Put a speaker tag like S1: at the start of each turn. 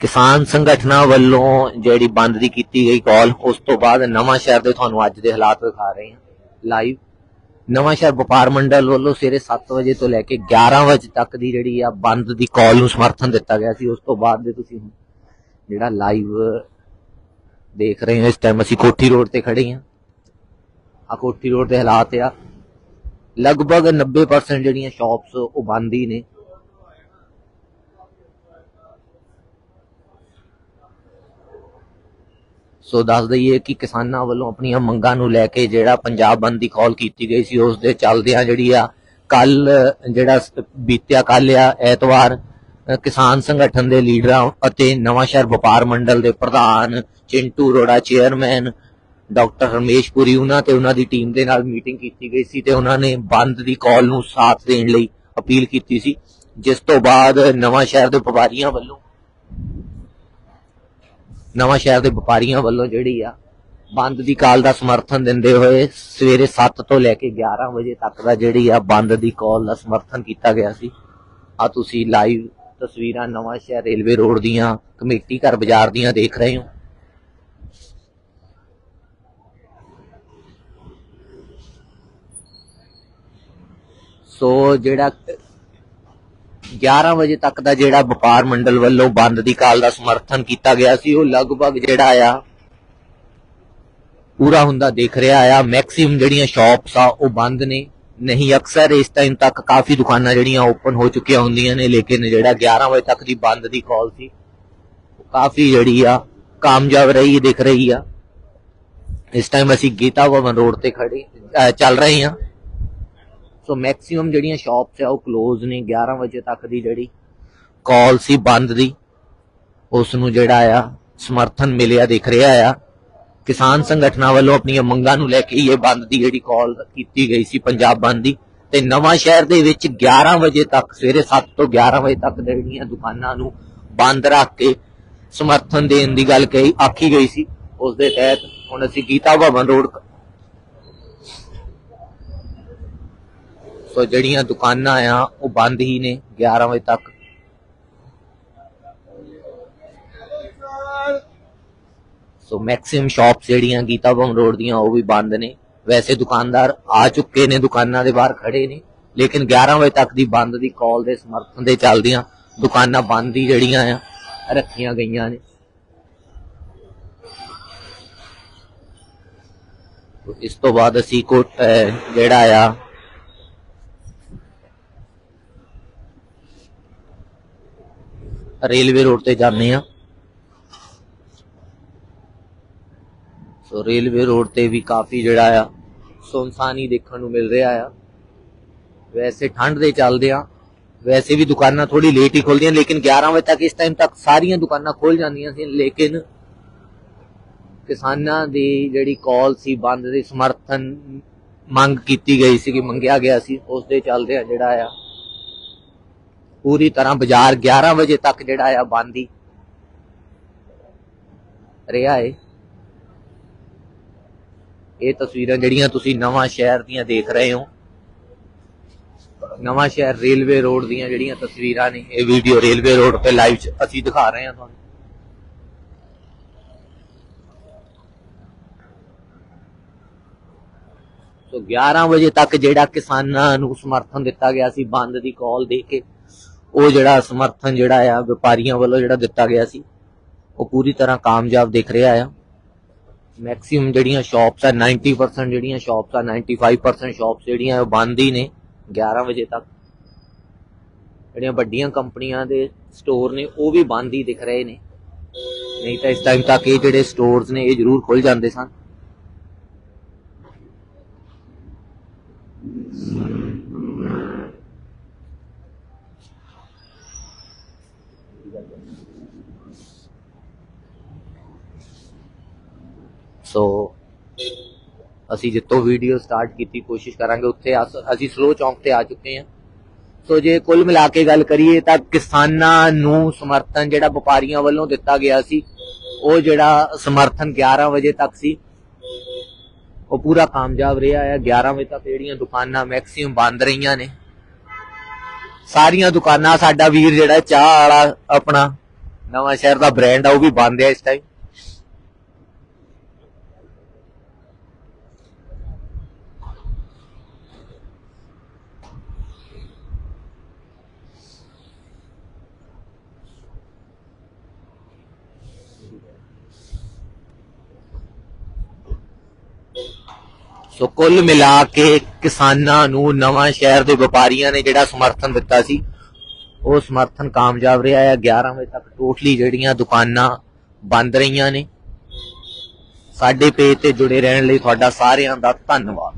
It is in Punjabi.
S1: ਕਿਸਾਨ ਸੰਗਠਨਾਂ ਵੱਲੋਂ ਜਿਹੜੀ ਬੰਦ ਦੀ ਕੀਤੀ ਗਈ ਕਾਲ ਉਸ ਤੋਂ ਬਾਅਦ ਨਵਾਂ ਸ਼ਹਿਰ ਦੇ ਤੁਹਾਨੂੰ ਅੱਜ ਦੇ ਹਾਲਾਤ ਦਿਖਾ ਰਹੇ ਹਾਂ। ਲਾਈਵ ਨਵਾਂ ਸ਼ਹਿਰ ਵਪਾਰ ਮੰਡਲ ਵੱਲੋਂ ਸਵੇਰੇ 7 ਵਜੇ ਤੋਂ ਲੈ ਕੇ 11 ਵਜੇ ਤੱਕ ਦੀ ਜਿਹੜੀ ਆ ਬੰਦ ਦੀ ਕਾਲ ਨੂੰ ਸਮਰਥਨ ਦਿੱਤਾ ਗਿਆ ਸੀ। ਉਸ ਤੋਂ ਬਾਅਦ ਦੇ ਤੁਸੀਂ ਜਿਹੜਾ ਲਾਈਵ ਦੇਖ ਰਹੇ ਹੋ, ਇਸ ਟਾਈਮ ਅਸੀਂ ਕੋਠੀ ਰੋਡ ਤੇ ਖੜੇ ਹਾਂ। ਆ ਕੋਠੀ ਰੋਡ ਦੇ ਹਾਲਾਤ ਆ। ਲਗਭਗ 90% ਜਿਹੜੀਆਂ ਸ਼ਾਪਸ ਉਹ ਬੰਦ ਹੀ ਨੇ। ਸੋ ਦੱਸ ਦਈਏ ਕਿ ਕਿਸਾਨਾਂ ਵੱਲੋਂ ਆਪਣੀਆਂ ਮੰਗਾਂ ਨੂੰ ਲੈ ਕੇ ਜਿਹੜਾ ਪੰਜਾਬ ਬੰਦ ਦੀ ਕਾਲ ਕੀਤੀ ਗਈ ਸੀ, ਉਸ ਦੇ ਚੱਲਦਿਆਂ ਜਿਹੜੀ ਆ, ਕੱਲ, ਜਿਹੜਾ ਸ- ਬੀਤਿਆ ਕੱਲ ਆ, ਐਤਵਾਰ, ਕਿਸਾਨ ਸੰਗਠਨ ਦੇ ਲੀਡਰਾਂ ਅਤੇ ਨਵਾਂ ਸ਼ਹਿਰ ਵਪਾਰ ਮੰਡਲ ਦੇ ਪ੍ਰਧਾਨ ਚਿੰਟੂ ਰੋੜਾ ਚੇਅਰਮੈਨ ਡਾਕਟਰ ਰਮੇਸ਼ ਪੁਰੀ ਉਹਨਾਂ ਤੇ ਉਹਨਾਂ ਦੀ ਟੀਮ ਦੇ ਨਾਲ ਮੀਟਿੰਗ ਕੀਤੀ ਗਈ ਸੀ ਤੇ ਉਹਨਾਂ ਨੇ ਬੰਦ ਦੀ ਕਾਲ ਨੂੰ ਸਾਥ ਦੇਣ ਲਈ ਅਪੀਲ ਕੀਤੀ ਸੀ, ਜਿਸ ਤੋਂ ਬਾਅਦ ਨਵਾਂ ਸ਼ਹਿਰ ਦੇ ਵਪਾਰੀਆਂ ਵੱਲੋਂ ਨਵਾਂ ਸ਼ਹਿਰ ਦੇ ਵਪਾਰੀਆਂ ਵੱਲੋਂ ਜਿਹੜੀ ਆ, ਬੰਦ ਦੀ ਕਾਲ ਦਾ ਸਮਰਥਨ ਦਿੰਦੇ ਹੋਏ ਸਵੇਰੇ 7 ਤੋਂ ਲੈ ਕੇ 11 ਵਜੇ ਤੱਕ ਦਾ ਜਿਹੜੀ ਆ ਬੰਦ ਦੀ ਕਾਲ ਦਾ ਸਮਰਥਨ ਕੀਤਾ ਗਿਆ ਸੀ। ਆ ਤੁਸੀਂ ਲਾਈਵ ਤਸਵੀਰਾਂ ਨਵਾਂ ਸ਼ਹਿਰ ਰੇਲਵੇ ਰੋਡ ਦੀਆਂ ਕਮੇਟੀ ਘਰ ਬਾਜ਼ਾਰ ਦੀਆਂ ਦੇਖ ਰਹੇ ਹੋ। ਸੋ ਜਿਹੜਾ 11 ਵਜੇ ਤੱਕ ਦਾ ਜਿਹੜਾ ਵਪਾਰ ਮੰਡਲ ਵੱਲੋਂ ਬੰਦ ਦੀ ਕਾਲ ਦਾ ਸਮਰਥਨ ਕੀਤਾ ਗਿਆ ਸੀ, ਉਹ ਲਗਭਗ ਜਿਹੜਾ ਆ, ਪੂਰਾ ਹੁੰਦਾ ਦੇਖ ਰਿਹਾ ਆ। ਮੈਕਸਿਮਮ ਜਿਹੜੀਆਂ ਸ਼ਾਪਸ ਆ, ਉਹ ਬੰਦ ਨੇ। ਨਹੀਂ, ਅਕਸਰ ਇਸ ਟਾਈਮ ਤੱਕ ਕਾਫੀ ਦੁਕਾਨਾਂ ਜਿਹੜੀਆਂ ਓਪਨ ਹੋ ਚੁੱਕੀਆਂ ਹੁੰਦੀਆਂ ਨੇ, ਲੇਕਿਨ ਜਿਹੜਾ 11 ਵਜੇ ਤੱਕ ਦੀ ਬੰਦ ਦੀ ਕਾਲ ਸੀ ਕਾਫੀ ਜਿਹੜੀ ਆ, ਕਾਮਯਾਬ ਰਹੀ, ਦਿਖ ਰਹੀ ਆ। ਇਸ ਟਾਈਮ ਅਸੀਂ ਗੀਤਾ ਭਵਨ ਰੋਡ ਤੇ ਖੜੇ ਚੱਲ ਰਹੇ ਹਾਂ। ਸੋ ਮੈਕਸਿਮਮ ਜਿਹੜੀਆਂ ਸ਼ਾਪਸ ਆ, ਉਹ ক্লোਜ਼ ਨੇ 11 ਵਜੇ ਤੱਕ ਦੀ ਜਿਹੜੀ ਕਾਲ ਸੀ ਬੰਦ ਦੀ ਉਸ ਨੂੰ ਜਿਹੜਾ ਆ ਸਮਰਥਨ ਮਿਲਿਆ, ਦਿਖ ਰਿਹਾ ਆ। ਕਿਸਾਨ ਸੰਗਠਨਾਂ ਵੱਲੋਂ ਆਪਣੀਆਂ ਮੰਗਾਂ ਨੂੰ ਲੈ ਕੇ ਇਹ ਬੰਦ ਦੀ ਜਿਹੜੀ ਕਾਲ ਕੀਤੀ ਗਈ ਸੀ, ਪੰਜਾਬ ਬੰਦ ਦੀ। ਤੇ ਨਵਾਂ ਸ਼ਹਿਰ ਦੇ ਵਿੱਚ 11 ਵਜੇ ਤੱਕ, ਸਵੇਰੇ 7 ਤੋਂ 11 ਵਜੇ ਤੱਕ ਜਿਹੜੀਆਂ ਦੁਕਾਨਾਂ ਨੂੰ ਬੰਦ ਰੱਖ ਕੇ ਸਮਰਥਨ ਦੇਣ ਦੀ ਗੱਲ ਕਹੀ, ਆਖੀ ਗਈ ਸੀ। ਉਸ ਦੇ ਤਹਿਤ ਹੁਣ ਅਸੀਂ ਗੀਤਾ ਭਵਨ ਰੋਡ ਜਿਹੜੀਆਂ ਦੁਕਾਨਾਂ ਆ, ਉਹ ਬੰਦ ਹੀ ਨੇ 11 ਵਜੇ ਤੱਕ। ਸੋ ਮੈਕਸਿਮਮ ਸ਼ਾਪਸ ਜਿਹੜੀਆਂ ਗੀਤਾ ਭਵਨ ਰੋਡ ਦੀਆਂ, ਉਹ ਵੀ ਬੰਦ ਨੇ। ਵੈਸੇ ਦੁਕਾਨਦਾਰ ਆ ਚੁੱਕੇ ਨੇ, ਦੁਕਾਨਾਂ ਦੇ ਬਾਹਰ ਖੜੇ ਨੇ, ਲੇਕਿਨ 11 ਵਜੇ ਤੱਕ ਦੀ ਬੰਦ ਦੀ ਕਾਲ ਦੇ ਸਮਰਥਨ ਦੇ ਚੱਲਦਿਆਂ ਦੁਕਾਨਾਂ ਬੰਦ ਹੀ ਜਿਹੜੀਆਂ ਆ, ਰੱਖੀਆਂ ਗਈਆਂ ਨੇ। ਇਸ ਤੋਂ ਬਾਅਦ ਅਸੀਂ ਕੋ ਅਹ ਜਿਹੜਾ ਆ ਰੇਲਵੇ ਰੋਡ ਤੇ ਜਾਂਦੇ ਆ ਸੋ ਰੇਲਵੇ ਰੋਡ ਤੇ ਵੀ ਕਾਫੀ ਜਿਹੜਾ ਆ, ਸੁਨਸਾਨੀ ਦੇਖਣ ਨੂੰ ਮਿਲ ਰਿਹਾ ਆ। ਵੈਸੇ ਠੰਡ ਦੇ ਚੱਲਦੇ ਆ ਵੈਸੇ ਵੀ ਦੁਕਾਨਾਂ ਥੋੜੀ ਲੇਟ ਹੀ ਖੁੱਲਦੀਆਂ ਲੇਕਿਨ 11 ਵਜੇ ਤੱਕ ਇਸ ਟਾਈਮ ਤੱਕ ਸਾਰੀਆਂ ਦੁਕਾਨਾਂ ਖੁੱਲ ਜਾਂਦੀਆਂ ਸੀ। ਲੇਕਿਨ ਕਿਸਾਨਾਂ ਦੀ ਜਿਹੜੀ ਕਾਲ ਸੀ, ਬੰਦ ਦੀ ਸਮਰਥਨ ਮੰਗ ਕੀਤੀ ਗਈ ਸੀ ਕਿ ਮੰਗਿਆ ਗਿਆ ਸੀ ਉਸ ਦੇ ਚੱਲਦੇ ਆ ਜਿਹੜਾ ਆ। ਪੂਰੀ ਤਰ੍ਹਾਂ ਬਾਜ਼ਾਰ 11 ਵਜੇ ਤੱਕ ਜਿਹੜਾ ਆ ਬੰਦ ਹੀ। ਰਿਹਾ ਏ। ਇਹ ਤਸਵੀਰਾਂ ਜਿਹੜੀਆਂ ਤੁਸੀਂ ਨਵਾਂ ਸ਼ਹਿਰ ਦੀਆਂ ਦੇਖ ਰਹੇ ਹੋ। ਨਵਾਂ ਸ਼ਹਿਰ ਰੇਲਵੇ ਰੋਡ ਦੀਆਂ ਜਿਹੜੀਆਂ ਤਸਵੀਰਾਂ ਨੇ, ਇਹ ਵੀਡੀਓ ਰੇਲਵੇ ਰੋਡ ਤੇ ਲਾਈਵ ਅਸੀਂ ਦਿਖਾ ਰਹੇ ਹਾਂ ਤੁਹਾਨੂੰ। ਸੋ 11 ਵਜੇ ਤੱਕ ਜਿਹੜਾ ਕਿਸਾਨਾਂ ਨੂੰ ਸਮਰਥਨ ਦਿੱਤਾ ਗਿਆ ਸੀ, ਬੰਦ ਦੀ ਕਾਲ ਦੇ ਕੇ। ਉਹ ਜਿਹੜਾ ਸਮਰਥਨ ਜਿਹੜਾ ਆ, ਵਪਾਰੀਆਂ ਵੱਲੋਂ ਜਿਹੜਾ ਦਿੱਤਾ ਗਿਆ ਸੀ, ਉਹ ਪੂਰੀ ਤਰ੍ਹਾਂ ਕਾਮਯਾਬ ਦਿਖ ਰਿਹਾ ਆ। ਮੈਕਸਿਮਮ ਜਿਹੜੀਆਂ ਸ਼ਾਪਸ ਆ 90% ਜਿਹੜੀਆਂ ਸ਼ਾਪਸ ਆ 95% ਸ਼ਾਪਸ ਜਿਹੜੀਆਂ ਉਹ ਬੰਦ ਹੀ ਨੇ 11 ਵਜੇ ਤੱਕ। ਜਿਹੜੀਆਂ ਵੱਡੀਆਂ ਕੰਪਨੀਆਂ ਦੇ ਸਟੋਰ ਨੇ, ਉਹ ਵੀ ਬੰਦ ਹੀ ਦਿਖ ਰਹੇ ਨੇ। ਨਹੀਂ ਤਾਂ ਇਸ ਟਾਈਮ ਤੱਕ ਇਹ ਜਿਹੜੇ ਸਟੋਰਸ ਨੇ, ਇਹ ਜ਼ਰੂਰ ਖੁੱਲ ਜਾਂਦੇ ਸਨ। ਸੋ ਅਸੀਂ ਜਿੱਤੋਂ ਵੀਡੀਓ ਸਟਾਰਟ ਕੀਤੀ, ਕੋਸ਼ਿਸ਼ ਕਰਾਂਗੇ ਉੱਥੇ ਅਸੀਂ ਸਲੋ ਚੌਂਕ ਤੇ ਆ ਚੁੱਕੇ ਹਾਂ। ਸੋ ਜੇ ਕੁੱਲ ਮਿਲਾ ਕੇ ਗੱਲ ਕਰੀਏ ਤਾਂ ਕਿਸਾਨਾਂ ਨੂੰ ਸਮਰਥਨ ਜਿਹੜਾ ਵਪਾਰੀਆਂ ਵੱਲੋਂ ਦਿੱਤਾ ਗਿਆ ਸੀ, ਉਹ ਜਿਹੜਾ ਸਮਰਥਨ 11 ਵਜੇ ਤੱਕ ਸੀ, ਉਹ ਪੂਰਾ ਕਾਮਯਾਬ ਰਿਹਾ ਹੈ। 11 ਵਜੇ ਤੱਕ ਜਿਹੜੀਆਂ ਦੁਕਾਨਾਂ ਮੈਕਸਿਮਮ ਬੰਦ ਰਹੀਆਂ ਨੇ। ਸਾਰੀਆਂ ਦੁਕਾਨਾਂ, ਸਾਡਾ ਵੀਰ ਜਿਹੜਾ ਚਾਹ ਵਾਲਾ ਆਪਣਾ ਨਵਾਂ ਸ਼ਹਿਰ ਦਾ ਬ੍ਰਾਂਡ ਆ, ਉਹ ਵੀ ਬੰਦ ਹੈ ਇਸ ਟਾਈਮ ਸੋ ਕੁੱਲ ਮਿਲਾ ਕੇ ਕਿਸਾਨਾਂ ਨੂੰ ਨਵਾਂ ਸ਼ਹਿਰ ਦੇ ਵਪਾਰੀਆਂ ਨੇ ਜਿਹੜਾ ਸਮਰਥਨ ਦਿੱਤਾ ਸੀ, ਉਹ ਸਮਰਥਨ ਕਾਮਯਾਬ ਰਿਹਾ ਹੈ। 11 ਵਜੇ ਤੱਕ ਟੋਟਲੀ ਜਿਹੜੀਆਂ ਦੁਕਾਨਾਂ ਬੰਦ ਰਹੀਆਂ ਨੇ। ਸਾਡੇ ਪੇਜ ਤੇ ਜੁੜੇ ਰਹਿਣ ਲਈ ਤੁਹਾਡਾ ਸਾਰਿਆਂ ਦਾ ਧੰਨਵਾਦ।